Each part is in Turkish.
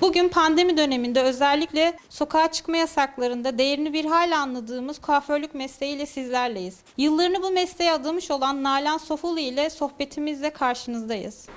Bugün pandemi döneminde özellikle sokağa çıkma yasaklarında değerini bir hal anladığımız kuaförlük mesleğiyle sizlerleyiz. Yıllarını bu mesleğe adamış olan Nalan Sofulu ile sohbetimizle karşınızdayız.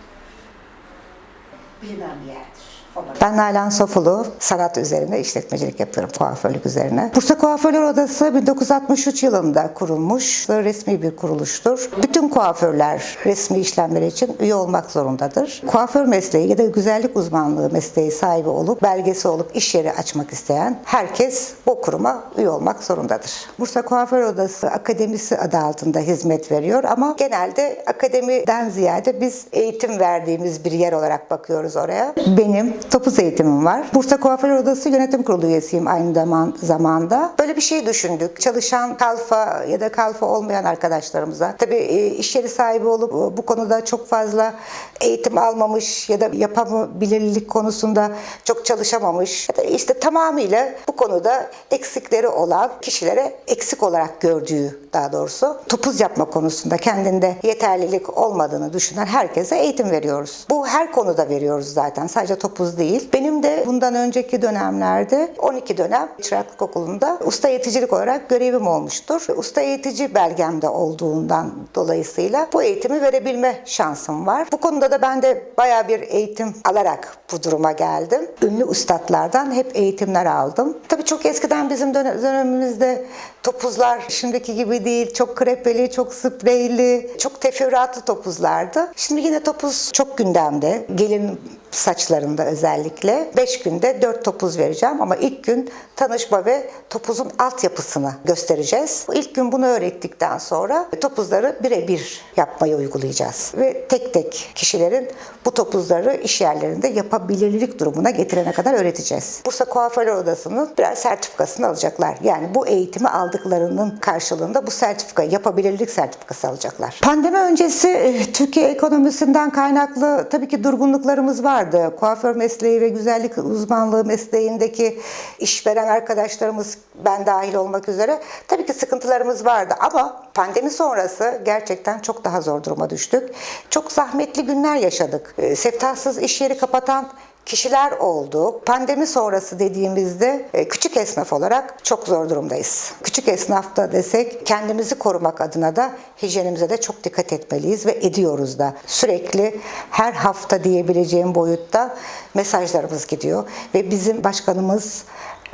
bir yerdir. Ben Nalan Sofulu, sanat üzerine işletmecilik yapıyorum, kuaförlük üzerine. Bursa Kuaförler Odası 1963 yılında kurulmuş, resmi bir kuruluştur. Bütün kuaförler resmi işlemler için üye olmak zorundadır. Kuaför mesleği ya da güzellik uzmanlığı mesleği sahibi olup, belgesi olup iş yeri açmak isteyen herkes bu kuruma üye olmak zorundadır. Bursa Kuaför Odası Akademisi adı altında hizmet veriyor ama genelde akademiden ziyade biz eğitim verdiğimiz bir yer olarak bakıyoruz oraya. Benim topuz eğitimim var. Bursa Kuaför Odası Yönetim Kurulu üyesiyim aynı zaman, zamanda. Böyle bir şey düşündük. Çalışan kalfa ya da kalfa olmayan arkadaşlarımıza. Tabii e, iş yeri sahibi olup e, bu konuda çok fazla eğitim almamış ya da yapabilirlik konusunda çok çalışamamış ya da işte tamamıyla bu konuda eksikleri olan kişilere eksik olarak gördüğü daha doğrusu topuz yapma konusunda kendinde yeterlilik olmadığını düşünen herkese eğitim veriyoruz. Bu her konuda veriyoruz zaten. Sadece topuz değil. Benim de bundan önceki dönemlerde 12 dönem çıraklık okulunda usta eğiticilik olarak görevim olmuştur. Usta eğitici belgemde olduğundan dolayısıyla bu eğitimi verebilme şansım var. Bu konuda da ben de bayağı bir eğitim alarak bu duruma geldim. Ünlü ustalardan hep eğitimler aldım. Tabii çok eskiden bizim döne- dönemimizde topuzlar şimdiki gibi değil. Çok krepeli, çok spreyli, çok teferruatlı topuzlardı. Şimdi yine topuz çok gündemde. Gelin saçlarında özellikle. 5 günde 4 topuz vereceğim ama ilk gün tanışma ve topuzun altyapısını göstereceğiz. İlk gün bunu öğrettikten sonra topuzları birebir yapmayı uygulayacağız. Ve tek tek kişilerin bu topuzları iş yerlerinde yapabilirlik durumuna getirene kadar öğreteceğiz. Bursa Kuaförler Odası'nın birer sertifikasını alacaklar. Yani bu eğitimi aldıklarının karşılığında bu sertifika, yapabilirlik sertifikası alacaklar. Pandemi öncesi e, Türkiye ekonomisinden kaynaklı tabii ki durgunluklarımız vardı. Kuaför mesleği ve güzellik uzmanlığı mesleğindeki işveren arkadaşlarımız ben dahil olmak üzere tabii ki sıkıntılarımız vardı ama pandemi sonrası gerçekten çok daha zor duruma düştük. Çok zahmetli günler yaşadık. E, Seftahsız iş yeri kapatan kişiler oldu. Pandemi sonrası dediğimizde e, küçük esnaf olarak çok zor durumdayız. Küçük esnafta desek kendimizi korumak adına da hijyenimize de çok dikkat etmeliyiz ve ediyoruz da. Sürekli her hafta diyebileceğim boyutta mesajlarımız gidiyor ve bizim başkanımız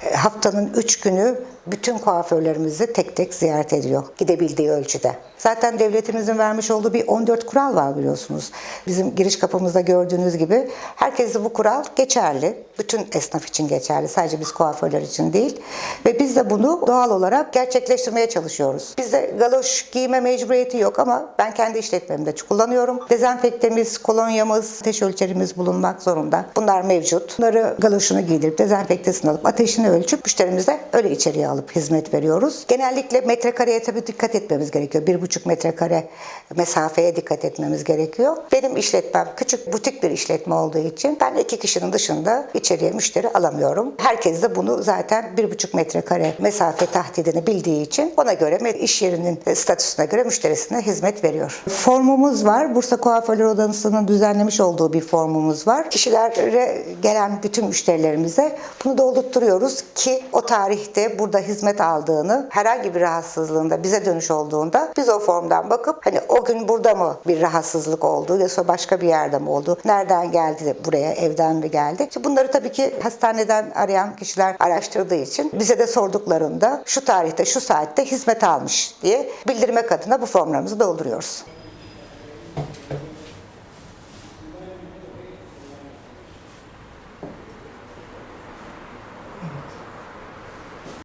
e, haftanın 3 günü bütün kuaförlerimizi tek tek ziyaret ediyor. Gidebildiği ölçüde. Zaten devletimizin vermiş olduğu bir 14 kural var biliyorsunuz. Bizim giriş kapımızda gördüğünüz gibi herkese bu kural geçerli. Bütün esnaf için geçerli. Sadece biz kuaförler için değil. Ve biz de bunu doğal olarak gerçekleştirmeye çalışıyoruz. Bizde galoş giyme mecburiyeti yok ama ben kendi işletmemde kullanıyorum. Dezenfektemiz, kolonyamız, ateş ölçerimiz bulunmak zorunda. Bunlar mevcut. Bunları galoşunu giydirip dezenfektesini alıp ateşini ölçüp müşterimize öyle içeriye alıp hizmet veriyoruz. Genellikle metrekareye tabii dikkat etmemiz gerekiyor. Bir buçuk metrekare mesafeye dikkat etmemiz gerekiyor. Benim işletmem küçük butik bir işletme olduğu için ben iki kişinin dışında içeriye müşteri alamıyorum. Herkes de bunu zaten bir buçuk metrekare mesafe tahdidini bildiği için ona göre iş yerinin statüsüne göre müşterisine hizmet veriyor. Formumuz var. Bursa Kuaförler Odası'nın düzenlemiş olduğu bir formumuz var. Kişilere gelen bütün müşterilerimize bunu doldurtturuyoruz ki o tarihte burada hizmet aldığını herhangi bir rahatsızlığında bize dönüş olduğunda biz o formdan bakıp hani o gün burada mı bir rahatsızlık oldu ya sonra başka bir yerde mi oldu? Nereden geldi buraya evden mi geldi? İşte bunları tabii ki hastaneden arayan kişiler araştırdığı için bize de sorduklarında şu tarihte şu saatte hizmet almış diye bildirmek adına bu formlarımızı dolduruyoruz.